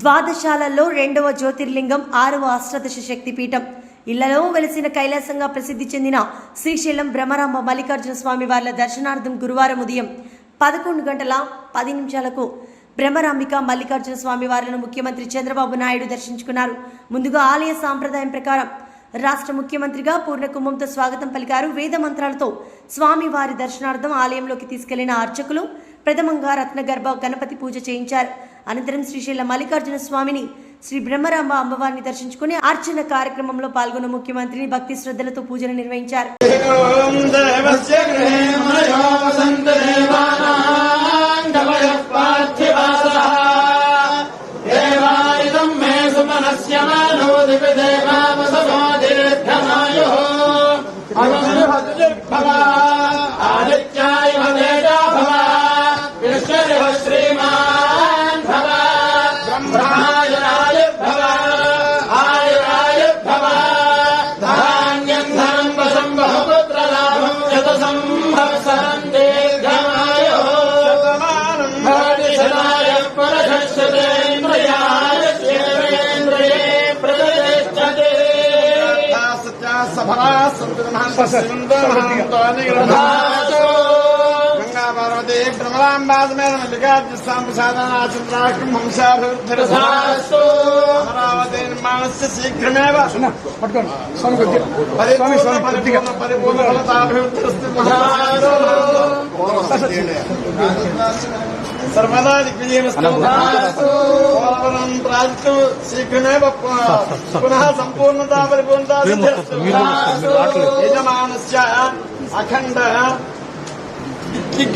ద్వాదశాలలో రెండవ జ్యోతిర్లింగం ఆరవ అష్టాదశ శక్తిపీఠం. ఇళ్ళలో వెలిసిన కైలాసంగా ప్రసిద్ధి చెందిన శ్రీశైలం భ్రమరాంబ మల్లికార్జున స్వామి వార్ల దర్శనార్థం గురువారం ఉదయం పదకొండు గంటల పది నిమిషాలకు బ్రహ్మరాంబిక మల్లికార్జున స్వామి వారిని ముఖ్యమంత్రి చంద్రబాబు నాయుడు దర్శించుకున్నారు. ముందుగా ఆలయ సాంప్రదాయం ప్రకారం రాష్ట్ర ముఖ్యమంత్రిగా పూర్ణకుంభంతో స్వాగతం పలికారు వేద మంత్రాలతో స్వామి వారి దర్శనార్థం ఆలయంలోకి తీసుకెళ్ళిన అర్చకులు ప్రథమంగా రత్నగర్భ గణపతి పూజ చేయించారు. అనంతరం శ్రీశైల మల్లికార్జున స్వామిని శ్రీ బ్రహ్మరాంబ అమ్మవారిని దర్శించుకుని అర్చన కార్యక్రమంలో పాల్గొన్న ముఖ్యమంత్రిని భక్తి శ్రద్ధలతో పూజలు నిర్వహించారు. ఓం బ్రహ్మాయురాయ భవ ఆయురాయ భవ ధాన్యం ధనం వశం దీర్ఘమాయో పురషశ్చతేంద్రయాయ దేవేంద్రయే ప్రతిష్టతే గంగా పార్వతీ భ్రమరాంబాదమైన మల్లికార్జుస్వామి ప్రసాదనాచంద్రాక్షం వంశాభివృద్ధిరథ తథాస్తు అమరావతి నిర్మాణస్య శీఘ్రమేవ పట్టుకోండి స్వామి కొద్దిగా స్వామి స్వామి కొద్దిగా పరిపూర్ణ పరిపూర్ణ ఫలతాభివృద్ధిరస్తు సర్వదా దిగ్విజయమస్తు పోలవరం ప్రాజెక్టు శీఘ్రమేవ పునః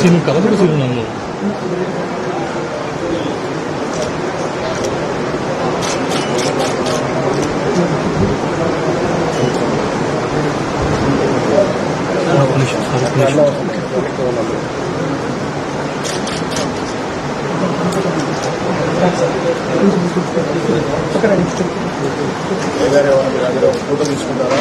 sino cada que sino no Thank you. ఇక్కడ నెక్స్ట్ ఫోటో తీసుకుంటారా?